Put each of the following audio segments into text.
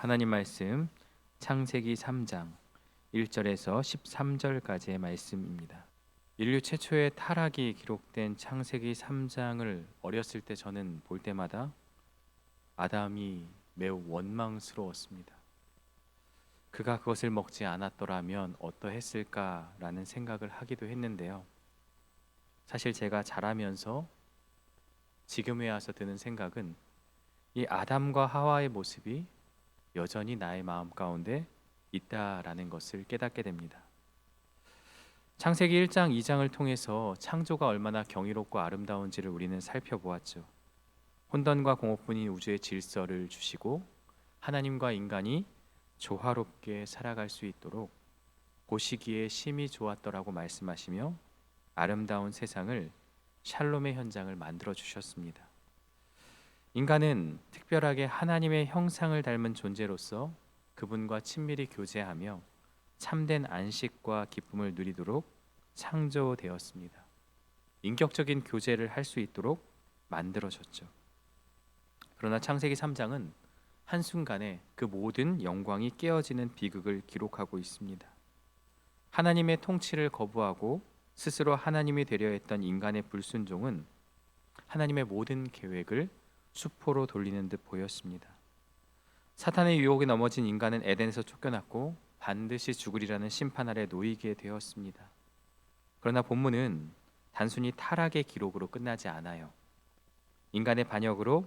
하나님 말씀 창세기 3장 1절에서 13절까지의 말씀입니다. 인류 최초의 타락이 기록된 창세기 3장을 어렸을 때 저는 볼 때마다 아담이 매우 원망스러웠습니다. 그가 그것을 먹지 않았더라면 어떠했을까라는 생각을 하기도 했는데요. 사실 제가 자라면서 지금에 와서 드는 생각은 이 아담과 하와의 모습이 여전히 나의 마음 가운데 있다라는 것을 깨닫게 됩니다. 창세기 1장, 2장을 통해서 창조가 얼마나 경이롭고 아름다운지를 우리는 살펴보았죠. 혼돈과 공허뿐인 우주의 질서를 주시고 하나님과 인간이 조화롭게 살아갈 수 있도록 보시기에 심히 좋았더라고 말씀하시며 아름다운 세상을 샬롬의 현장을 만들어 주셨습니다. 인간은 특별하게 하나님의 형상을 닮은 존재로서 그분과 친밀히 교제하며 참된 안식과 기쁨을 누리도록 창조되었습니다. 인격적인 교제를 할 수 있도록 만들어졌죠. 그러나 창세기 3장은 한순간에 그 모든 영광이 깨어지는 비극을 기록하고 있습니다. 하나님의 통치를 거부하고 스스로 하나님이 되려 했던 인간의 불순종은 하나님의 모든 계획을 수포로 돌리는 듯 보였습니다. 사탄의 유혹에 넘어진 인간은 에덴에서 쫓겨났고 반드시 죽으리라는 심판 아래 놓이게 되었습니다. 그러나 본문은 단순히 타락의 기록으로 끝나지 않아요. 인간의 반역으로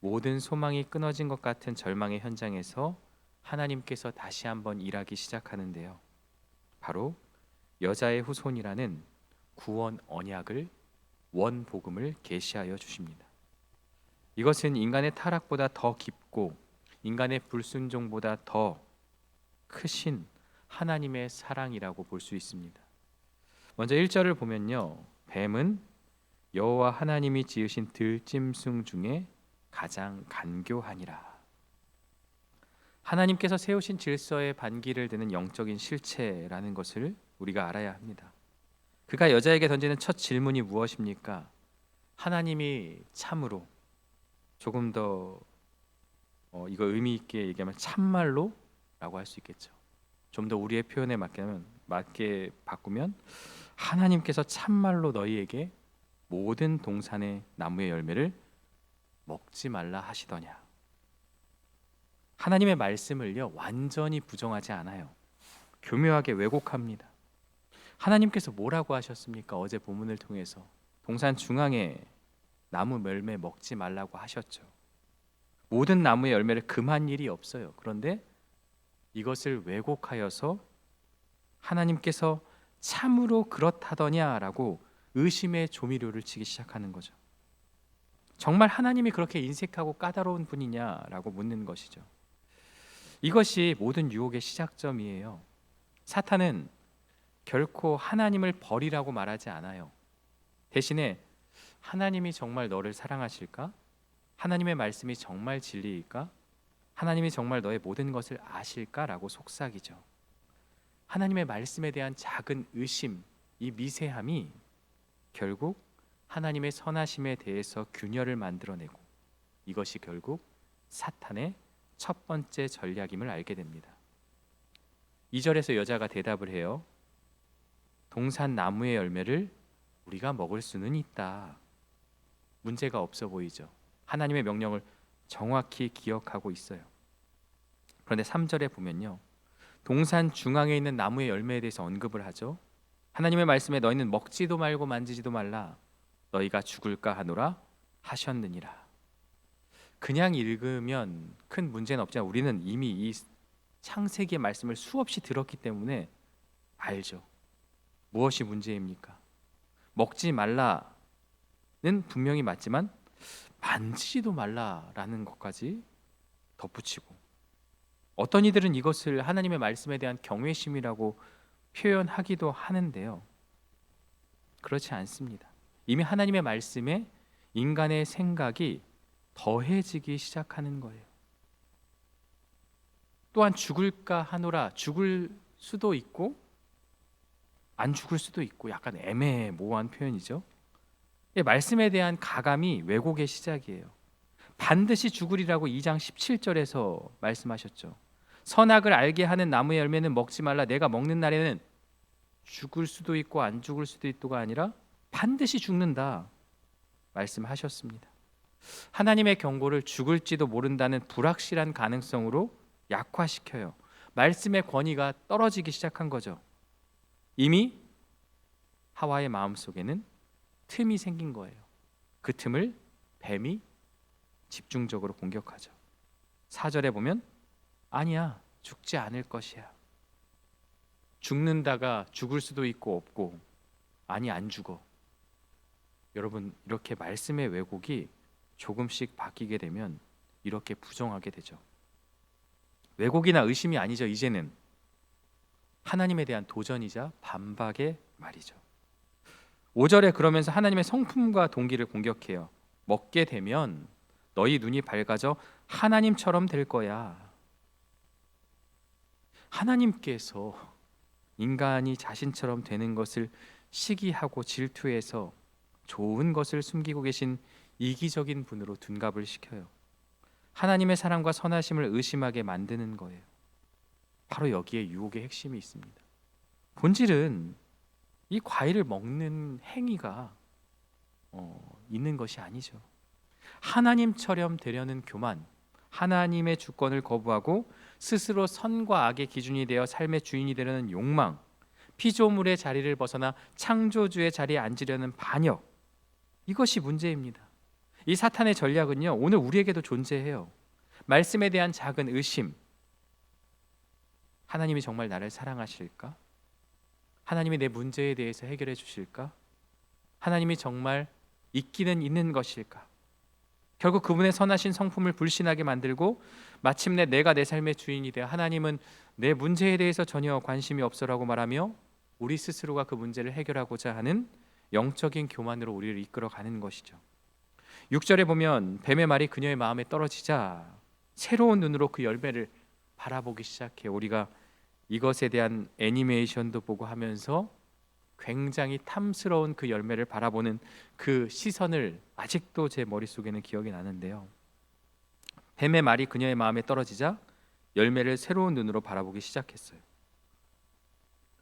모든 소망이 끊어진 것 같은 절망의 현장에서 하나님께서 다시 한번 일하기 시작하는데요. 바로 여자의 후손이라는 구원 언약을 원 복음을 계시하여 주십니다. 이것은 인간의 타락보다 더 깊고 인간의 불순종보다 더 크신 하나님의 사랑이라고 볼 수 있습니다. 먼저 1절을 보면요. 뱀은 여호와 하나님이 지으신 들짐승 중에 가장 간교하니라. 하나님께서 세우신 질서에 반기를 드는 영적인 실체라는 것을 우리가 알아야 합니다. 그가 여자에게 던지는 첫 질문이 무엇입니까? 하나님이 참으로 조금 더 어, 이거 의미 있게 얘기하면 참말로라고 할 수 있겠죠. 좀 더 우리의 표현에 맞게 맞게 바꾸면 하나님께서 참말로 너희에게 모든 동산의 나무의 열매를 먹지 말라 하시더냐. 하나님의 말씀을요 완전히 부정하지 않아요. 교묘하게 왜곡합니다. 하나님께서 뭐라고 하셨습니까? 어제 본문을 통해서 동산 중앙에 나무 열매 먹지 말라고 하셨죠. 모든 나무의 열매를 금한 일이 없어요. 그런데 이것을 왜곡하여서 하나님께서 참으로 그렇다더냐라고 의심의 조미료를 치기 시작하는 거죠. 정말 하나님이 그렇게 인색하고 까다로운 분이냐라고 묻는 것이죠. 이것이 모든 유혹의 시작점이에요. 사탄은 결코 하나님을 버리라고 말하지 않아요. 대신에 하나님이 정말 너를 사랑하실까? 하나님의 말씀이 정말 진리일까? 하나님이 정말 너의 모든 것을 아실까라고 속삭이죠. 하나님의 말씀에 대한 작은 의심, 이 미세함이 결국 하나님의 선하심에 대해서 균열을 만들어내고 이것이 결국 사탄의 첫 번째 전략임을 알게 됩니다. 2절에서 여자가 대답을 해요. 동산 나무의 열매를 우리가 먹을 수는 있다. 문제가 없어 보이죠. 하나님의 명령을 정확히 기억하고 있어요. 그런데 3절에 보면요. 동산 중앙에 있는 나무의 열매에 대해서 언급을 하죠. 하나님의 말씀에 너희는 먹지도 말고 만지지도 말라. 너희가 죽을까 하노라 하셨느니라. 그냥 읽으면 큰 문제는 없지만 우리는 이미 이 창세기의 말씀을 수없이 들었기 때문에 알죠. 무엇이 문제입니까? 먹지 말라 는 분명히 맞지만 만지지도 말라라는 것까지 덧붙이고 어떤 이들은 이것을 하나님의 말씀에 대한 경외심이라고 표현하기도 하는데요. 그렇지 않습니다. 이미 하나님의 말씀에 인간의 생각이 더해지기 시작하는 거예요. 또한 죽을까 하노라 죽을 수도 있고 안 죽을 수도 있고 약간 애매모호한 표현이죠. 말씀에 대한 가감이 왜곡의 시작이에요. 반드시 죽으리라고 2장 17절에서 말씀하셨죠. 선악을 알게 하는 나무의 열매는 먹지 말라. 내가 먹는 날에는 죽을 수도 있고 안 죽을 수도 있도가 아니라 반드시 죽는다 말씀하셨습니다. 하나님의 경고를 죽을지도 모른다는 불확실한 가능성으로 약화시켜요. 말씀의 권위가 떨어지기 시작한 거죠. 이미 하와의 마음속에는 틈이 생긴 거예요. 그 틈을 뱀이 집중적으로 공격하죠. 4절에 보면 아니야. 죽지 않을 것이야. 죽는다가 죽을 수도 있고 없고 아니 안 죽어. 여러분 이렇게 말씀의 왜곡이 조금씩 바뀌게 되면 이렇게 부정하게 되죠. 왜곡이나 의심이 아니죠. 이제는 하나님에 대한 도전이자 반박의 말이죠. 5절에 그러면서 하나님의 성품과 동기를 공격해요. 먹게 되면 너희 눈이 밝아져 하나님처럼 될 거야. 하나님께서 인간이 자신처럼 되는 것을 시기하고 질투해서 좋은 것을 숨기고 계신 이기적인 분으로 둔갑을 시켜요. 하나님의 사랑과 선하심을 의심하게 만드는 거예요. 바로 여기에 유혹의 핵심이 있습니다. 본질은 이 과일을 먹는 행위가 어, 있는 것이 아니죠. 하나님처럼 되려는 교만, 하나님의 주권을 거부하고 스스로 선과 악의 기준이 되어 삶의 주인이 되려는 욕망, 피조물의 자리를 벗어나 창조주의 자리에 앉으려는 반역, 이것이 문제입니다. 이 사탄의 전략은요, 오늘 우리에게도 존재해요. 말씀에 대한 작은 의심, 하나님이 정말 나를 사랑하실까? 하나님이 내 문제에 대해서 해결해 주실까? 하나님이 정말 있기는 있는 것일까? 결국 그분의 선하신 성품을 불신하게 만들고 마침내 내가 내 삶의 주인이 되어 하나님은 내 문제에 대해서 전혀 관심이 없어라고 말하며 우리 스스로가 그 문제를 해결하고자 하는 영적인 교만으로 우리를 이끌어 가는 것이죠. 6절에 보면 뱀의 말이 그녀의 마음에 떨어지자 새로운 눈으로 그 열매를 바라보기 시작해 우리가 이것에 대한 애니메이션도 보고 하면서 굉장히 탐스러운 그 열매를 바라보는 그 시선을 아직도 제 머릿속에는 기억이 나는데요. 뱀의 말이 그녀의 마음에 떨어지자 열매를 새로운 눈으로 바라보기 시작했어요.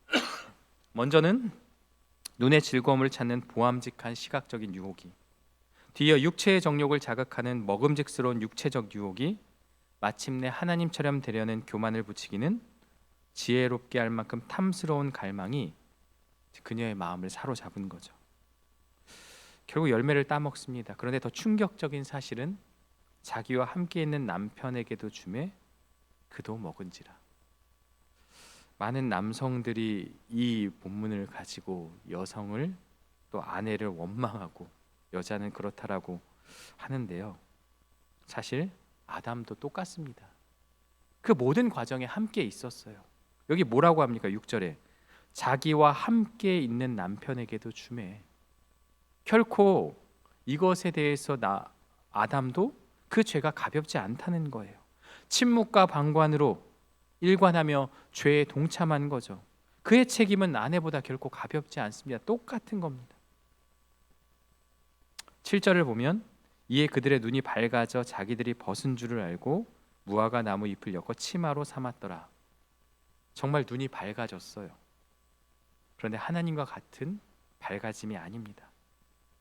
먼저는 눈의 즐거움을 찾는 보암직한 시각적인 유혹이 뒤이어 육체의 정욕을 자극하는 먹음직스러운 육체적 유혹이 마침내 하나님처럼 되려는 교만을 부추기는 지혜롭게 할 만큼 탐스러운 갈망이 그녀의 마음을 사로잡은 거죠. 결국 열매를 따먹습니다. 그런데 더 충격적인 사실은 자기와 함께 있는 남편에게도 주매 그도 먹은지라. 많은 남성들이 이 본문을 가지고 여성을 또 아내를 원망하고 여자는 그렇다라고 하는데요. 사실 아담도 똑같습니다. 그 모든 과정에 함께 있었어요. 여기 뭐라고 합니까? 6절에 자기와 함께 있는 남편에게도 주매. 결코 이것에 대해서 나 아담도 그 죄가 가볍지 않다는 거예요. 침묵과 방관으로 일관하며 죄에 동참한 거죠. 그의 책임은 아내보다 결코 가볍지 않습니다. 똑같은 겁니다. 7절을 보면 이에 그들의 눈이 밝아져 자기들이 벗은 줄을 알고 무화과 나무 잎을 엮어 치마로 삼았더라. 정말 눈이 밝아졌어요. 그런데 하나님과 같은 밝아짐이 아닙니다.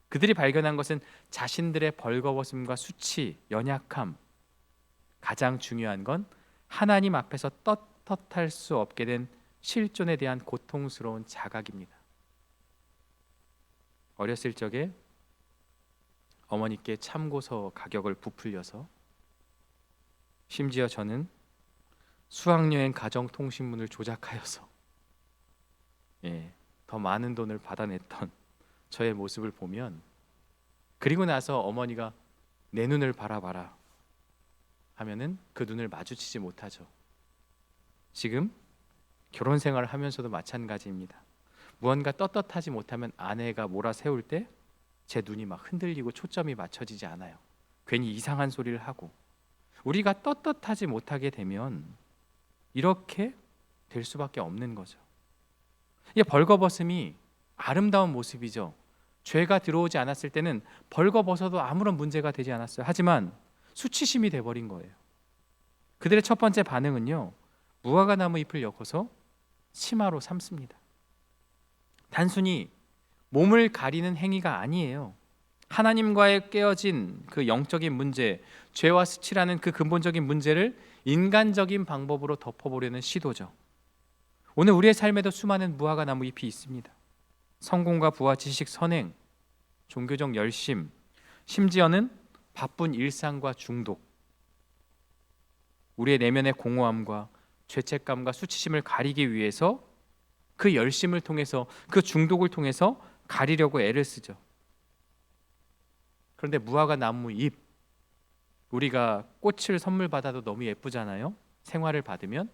그들이 발견한 것은 자신들의 벌거벗음과 수치, 연약함. 가장 중요한 건 하나님 앞에서 떳떳할 수 없게 된 실존에 대한 고통스러운 자각입니다. 어렸을 적에 어머니께 참고서 가격을 부풀려서 심지어 저는 수학여행 가정통신문을 조작하여서 예, 더 많은 돈을 받아냈던 저의 모습을 보면 그리고 나서 어머니가 내 눈을 바라봐라 하면은 그 눈을 마주치지 못하죠. 지금 결혼 생활을 하면서도 마찬가지입니다. 무언가 떳떳하지 못하면 아내가 몰아세울 때 제 눈이 막 흔들리고 초점이 맞춰지지 않아요. 괜히 이상한 소리를 하고 우리가 떳떳하지 못하게 되면 이렇게 될 수밖에 없는 거죠. 이 벌거벗음이 아름다운 모습이죠. 죄가 들어오지 않았을 때는 벌거벗어도 아무런 문제가 되지 않았어요. 하지만 수치심이 돼 버린 거예요. 그들의 첫 번째 반응은요. 무화과 나무 잎을 엮어서 치마로 삼습니다. 단순히 몸을 가리는 행위가 아니에요. 하나님과의 깨어진 그 영적인 문제, 죄와 수치라는 그 근본적인 문제를 인간적인 방법으로 덮어보려는 시도죠. 오늘 우리의 삶에도 수많은 무화과 나무 잎이 있습니다. 성공과 부와 지식, 선행, 종교적 열심, 심지어는 바쁜 일상과 중독, 우리의 내면의 공허함과 죄책감과 수치심을 가리기 위해서 그 열심을 통해서 그 중독을 통해서 가리려고 애를 쓰죠. 그런데 무화과 나무 잎 우리가 꽃을 선물 받아도 너무 예쁘잖아요. 생화를 받으면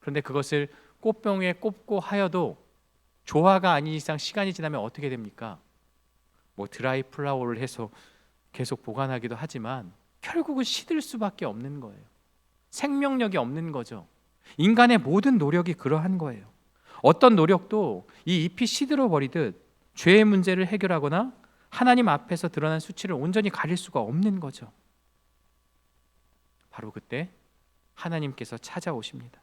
그런데 그것을 꽃병에 꼽고 하여도 조화가 아닌 이상 시간이 지나면 어떻게 됩니까? 뭐 드라이 플라워를 해서 계속 보관하기도 하지만 결국은 시들 수밖에 없는 거예요. 생명력이 없는 거죠. 인간의 모든 노력이 그러한 거예요. 어떤 노력도 이 잎이 시들어 버리듯 죄의 문제를 해결하거나 하나님 앞에서 드러난 수치를 온전히 가릴 수가 없는 거죠. 바로 그때 하나님께서 찾아오십니다.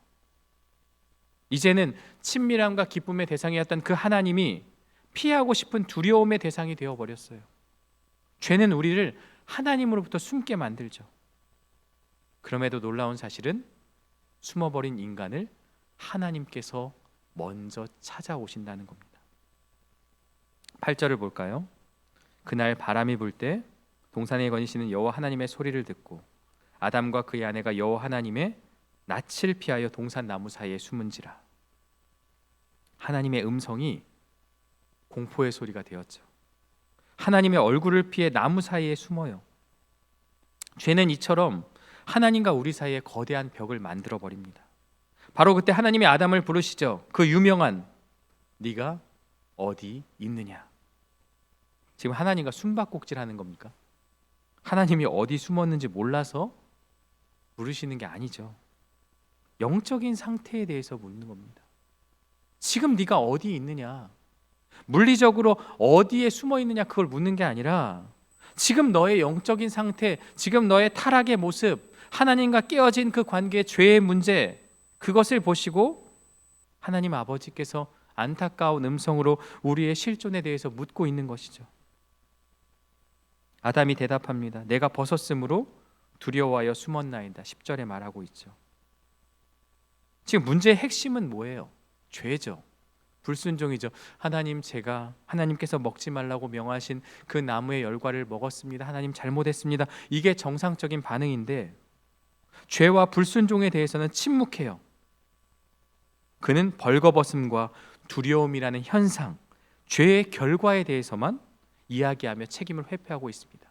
이제는 친밀함과 기쁨의 대상이었던 그 하나님이 피하고 싶은 두려움의 대상이 되어 버렸어요. 죄는 우리를 하나님으로부터 숨게 만들죠. 그럼에도 놀라운 사실은 숨어버린 인간을 하나님께서 먼저 찾아오신다는 겁니다. 8절을 볼까요? 그날 바람이 불 때 동산에 거니시는 여호와 하나님의 소리를 듣고 아담과 그의 아내가 여호와 하나님의 낯을 피하여 동산 나무 사이에 숨은지라 하나님의 음성이 공포의 소리가 되었죠. 하나님의 얼굴을 피해 나무 사이에 숨어요. 죄는 이처럼 하나님과 우리 사이에 거대한 벽을 만들어 버립니다. 바로 그때 하나님이 아담을 부르시죠. 그 유명한 네가 어디 있느냐? 지금 하나님과 숨바꼭질하는 겁니까? 하나님이 어디 숨었는지 몰라서 물으시는 게 아니죠. 영적인 상태에 대해서 묻는 겁니다. 지금 네가 어디 있느냐? 물리적으로 어디에 숨어 있느냐 그걸 묻는 게 아니라 지금 너의 영적인 상태, 지금 너의 타락의 모습, 하나님과 깨어진 그 관계의 죄의 문제 그것을 보시고 하나님 아버지께서 안타까운 음성으로 우리의 실존에 대해서 묻고 있는 것이죠. 아담이 대답합니다. 내가 벗었으므로 두려워하여 숨었나이다. 10절에 말하고 있죠. 지금 문제의 핵심은 뭐예요? 죄죠. 불순종이죠. 하나님 제가 하나님께서 먹지 말라고 명하신 그 나무의 열과를 먹었습니다. 하나님 잘못했습니다. 이게 정상적인 반응인데 죄와 불순종에 대해서는 침묵해요. 그는 벌거벗음과 두려움이라는 현상, 죄의 결과에 대해서만 이야기하며 책임을 회피하고 있습니다.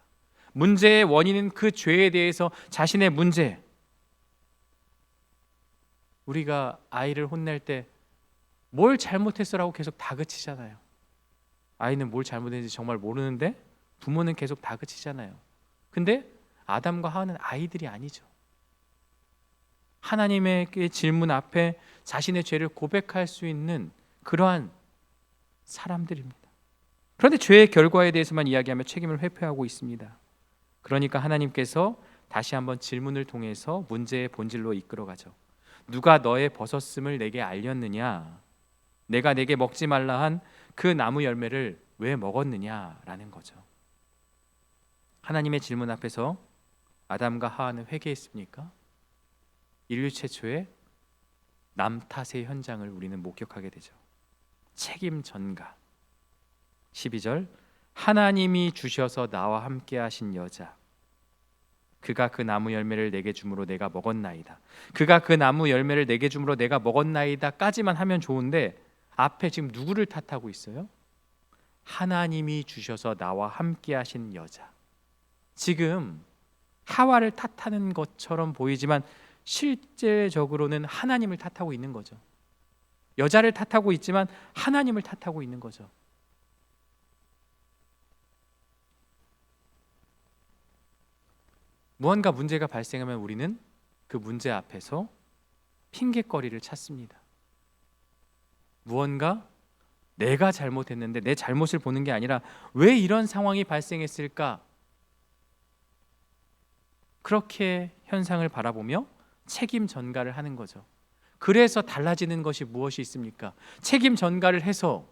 문제의 원인은 그 죄에 대해서 자신의 문제. 우리가 아이를 혼낼 때 뭘 잘못했어라고 계속 다그치잖아요. 아이는 뭘 잘못했는지 정말 모르는데 부모는 계속 다그치잖아요. 근데 아담과 하와는 아이들이 아니죠. 하나님의 질문 앞에 자신의 죄를 고백할 수 있는 그러한 사람들입니다. 그런데 죄의 결과에 대해서만 이야기하며 책임을 회피하고 있습니다. 그러니까 하나님께서 다시 한번 질문을 통해서 문제의 본질로 이끌어 가죠. 누가 너의 벗었음을 내게 알렸느냐? 내가 내게 먹지 말라 한 그 나무 열매를 왜 먹었느냐라는 거죠. 하나님의 질문 앞에서 아담과 하와는 회개했습니까? 인류 최초의 남 탓의 현장을 우리는 목격하게 되죠. 책임 전가. 12절 하나님이 주셔서 나와 함께 하신 여자 그가 그 나무 열매를 내게 주므로 내가 먹었나이다. 그가 그 나무 열매를 내게 주므로 내가 먹었나이다까지만 하면 좋은데 앞에 지금 누구를 탓하고 있어요? 하나님이 주셔서 나와 함께 하신 여자. 지금 하와를 탓하는 것처럼 보이지만 실제적으로는 하나님을 탓하고 있는 거죠. 여자를 탓하고 있지만 하나님을 탓하고 있는 거죠. 무언가 문제가 발생하면 우리는 그 문제 앞에서 핑계거리를 찾습니다. 무언가 내가 잘못했는데 내 잘못을 보는 게 아니라 왜 이런 상황이 발생했을까? 그렇게 현상을 바라보며 책임 전가를 하는 거죠. 그래서 달라지는 것이 무엇이 있습니까? 책임 전가를 해서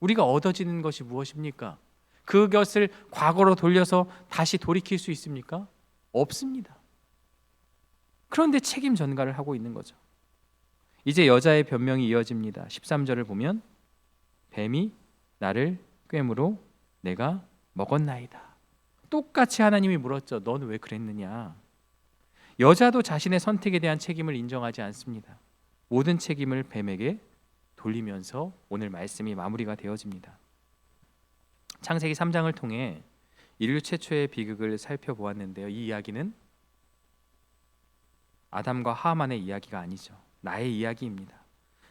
우리가 얻어지는 것이 무엇입니까? 그것을 과거로 돌려서 다시 돌이킬 수 있습니까? 없습니다. 그런데 책임 전가를 하고 있는 거죠. 이제 여자의 변명이 이어집니다. 13절을 보면 뱀이 나를 꿰므로 내가 먹었나이다. 똑같이 하나님이 물었죠. 너는 왜 그랬느냐? 여자도 자신의 선택에 대한 책임을 인정하지 않습니다. 모든 책임을 뱀에게 돌리면서 오늘 말씀이 마무리가 되어집니다. 창세기 3장을 통해 인류 최초의 비극을 살펴보았는데요. 이 이야기는 아담과 하만의 이야기가 아니죠. 나의 이야기입니다.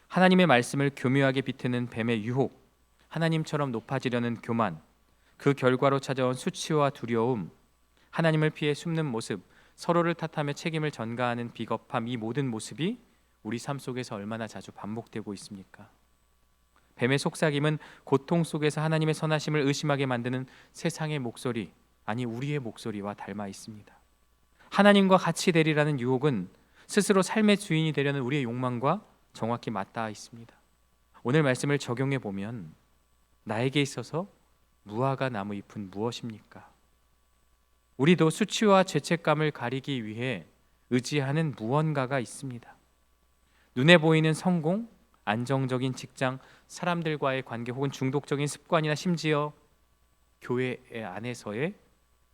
하나님의 말씀을 교묘하게 비트는 뱀의 유혹, 하나님처럼 높아지려는 교만, 그 결과로 찾아온 수치와 두려움, 하나님을 피해 숨는 모습, 서로를 탓하며 책임을 전가하는 비겁함 이 모든 모습이 우리 삶 속에서 얼마나 자주 반복되고 있습니까? 뱀의 속삭임은 고통 속에서 하나님의 선하심을 의심하게 만드는 세상의 목소리, 아니 우리의 목소리와 닮아 있습니다. 하나님과 같이 되리라는 유혹은 스스로 삶의 주인이 되려는 우리의 욕망과 정확히 맞닿아 있습니다. 오늘 말씀을 적용해 보면 나에게 있어서 무화과 나무 잎은 무엇입니까? 우리도 수치와 죄책감을 가리기 위해 의지하는 무언가가 있습니다. 눈에 보이는 성공, 안정적인 직장, 사람들과의 관계 혹은 중독적인 습관이나 심지어 교회 안에서의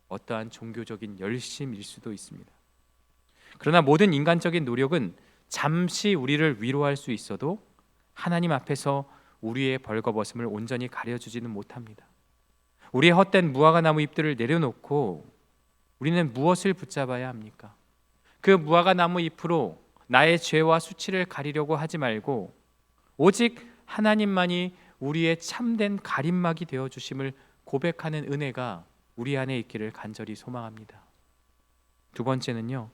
어떠한 종교적인 열심일 수도 있습니다. 그러나 모든 인간적인 노력은 잠시 우리를 위로할 수 있어도 하나님 앞에서 우리의 벌거벗음을 온전히 가려주지는 못합니다. 우리의 헛된 무화과 나무 잎들을 내려놓고 우리는 무엇을 붙잡아야 합니까? 그 무화과 나무 잎으로 나의 죄와 수치를 가리려고 하지 말고 오직 하나님만이 우리의 참된 가림막이 되어 주심을 고백하는 은혜가 우리 안에 있기를 간절히 소망합니다. 두 번째는요.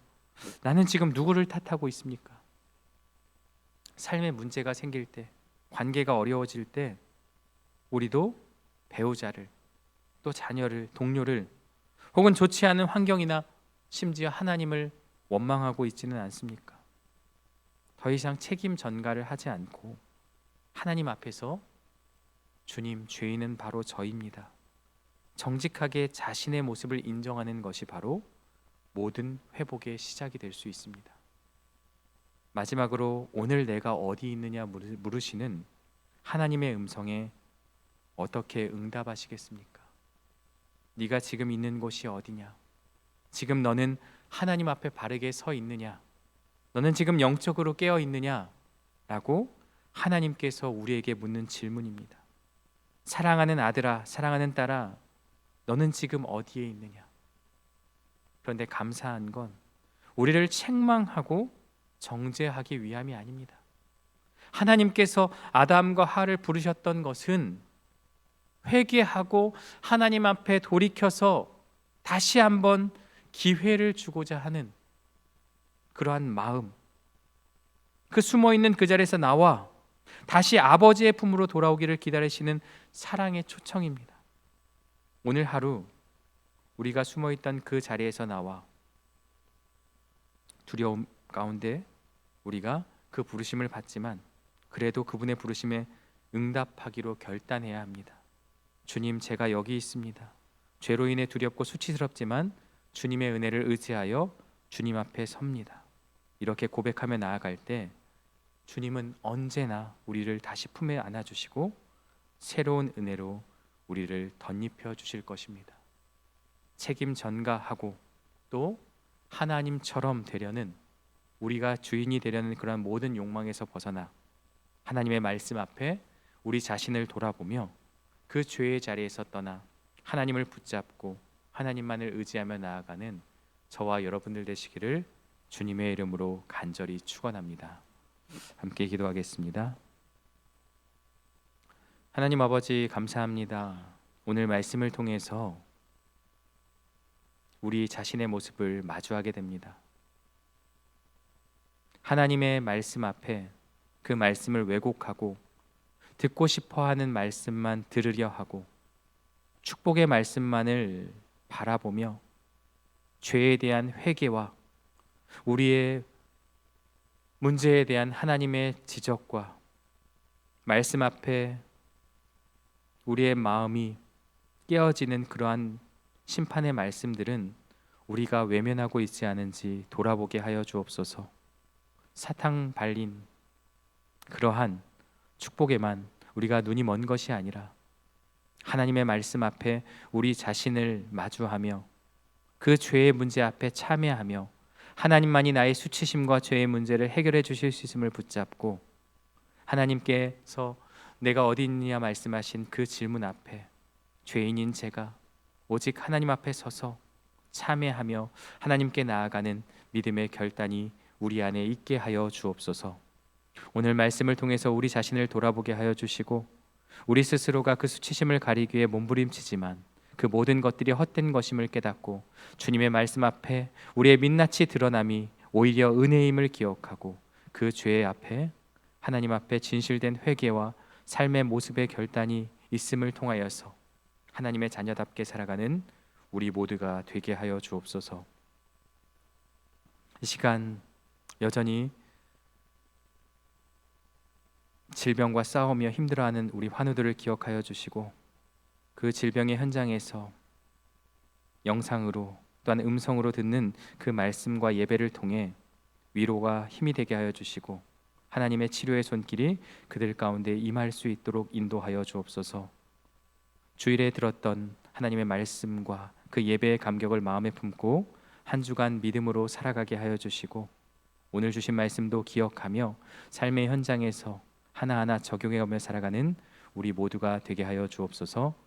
나는 지금 누구를 탓하고 있습니까? 삶에 문제가 생길 때, 관계가 어려워질 때 우리도 배우자를 또 자녀를, 동료를 혹은 좋지 않은 환경이나 심지어 하나님을 원망하고 있지는 않습니까? 더 이상 책임 전가를 하지 않고 하나님 앞에서 주님, 죄인은 바로 저입니다. 정직하게 자신의 모습을 인정하는 것이 바로 모든 회복의 시작이 될 수 있습니다. 마지막으로 오늘 내가 어디 있느냐 물으시는 하나님의 음성에 어떻게 응답하시겠습니까? 네가 지금 있는 곳이 어디냐? 지금 너는 하나님 앞에 바르게 서 있느냐? 너는 지금 영적으로 깨어 있느냐? 라고 하나님께서 우리에게 묻는 질문입니다. 사랑하는 아들아, 사랑하는 딸아, 너는 지금 어디에 있느냐? 그런데 감사한 건 우리를 책망하고 정죄하기 위함이 아닙니다. 하나님께서 아담과 하를 부르셨던 것은 회개하고 하나님 앞에 돌이켜서 다시 한번 기회를 주고자 하는 그러한 마음. 그 숨어 있는 그 자리에서 나와 다시 아버지의 품으로 돌아오기를 기다리시는 사랑의 초청입니다. 오늘 하루 우리가 숨어 있던 그 자리에서 나와 두려움 가운데 우리가 그 부르심을 받지만 그래도 그분의 부르심에 응답하기로 결단해야 합니다. 주님, 제가 여기 있습니다. 죄로 인해 두렵고 수치스럽지만 주님의 은혜를 의지하여 주님 앞에 섭니다. 이렇게 고백하며 나아갈 때 주님은 언제나 우리를 다시 품에 안아 주시고 새로운 은혜로 우리를 덧입혀 주실 것입니다. 책임 전가하고 또 하나님처럼 되려는 우리가 주인이 되려는 그런 모든 욕망에서 벗어나 하나님의 말씀 앞에 우리 자신을 돌아보며 그 죄의 자리에서 떠나 하나님을 붙잡고 하나님만을 의지하며 나아가는 저와 여러분들 되시기를 주님의 이름으로 간절히 축원합니다. 함께 기도하겠습니다. 하나님 아버지 감사합니다. 오늘 말씀을 통해서 우리 자신의 모습을 마주하게 됩니다. 하나님의 말씀 앞에 그 말씀을 왜곡하고 듣고 싶어 하는 말씀만 들으려 하고 축복의 말씀만을 바라보며 죄에 대한 회개와 우리의 문제에 대한 하나님의 지적과 말씀 앞에 우리의 마음이 깨어지는 그러한 심판의 말씀들은 우리가 외면하고 있지 않은지 돌아보게 하여 주옵소서. 사탕 발린 그러한 축복에만 우리가 눈이 먼 것이 아니라 하나님의 말씀 앞에 우리 자신을 마주하며 그 죄의 문제 앞에 참여하며 하나님만이 나의 수치심과 죄의 문제를 해결해 주실 수 있음을 붙잡고 하나님께서 내가 어디 있느냐 말씀하신 그 질문 앞에 죄인인 제가 오직 하나님 앞에 서서 참회하며 하나님께 나아가는 믿음의 결단이 우리 안에 있게 하여 주옵소서. 오늘 말씀을 통해서 우리 자신을 돌아보게 하여 주시고 우리 스스로가 그 수치심을 가리기 위해 몸부림치지만 그 모든 것들이 헛된 것임을 깨닫고 주님의 말씀 앞에 우리의 민낯이 드러남이 오히려 은혜임을 기억하고 그 죄의 앞에 하나님 앞에 진실된 회개와 삶의 모습의 결단이 있음을 통하여서 하나님의 자녀답게 살아가는 우리 모두가 되게 하여 주옵소서. 이 시간 여전히 질병과 싸우며 힘들어하는 우리 환우들을 기억하여 주시고 그 질병의 현장에서 영상으로 또한 음성으로 듣는 그 말씀과 예배를 통해 위로가 힘이 되게 하여 주시고 하나님의 치료의 손길이 그들 가운데 임할 수 있도록 인도하여 주옵소서. 주일에 들었던 하나님의 말씀과 그 예배의 감격을 마음에 품고 한 주간 믿음으로 살아가게 하여 주시고 오늘 주신 말씀도 기억하며 삶의 현장에서 하나하나 적용해 가며 살아가는 우리 모두가 되게 하여 주옵소서.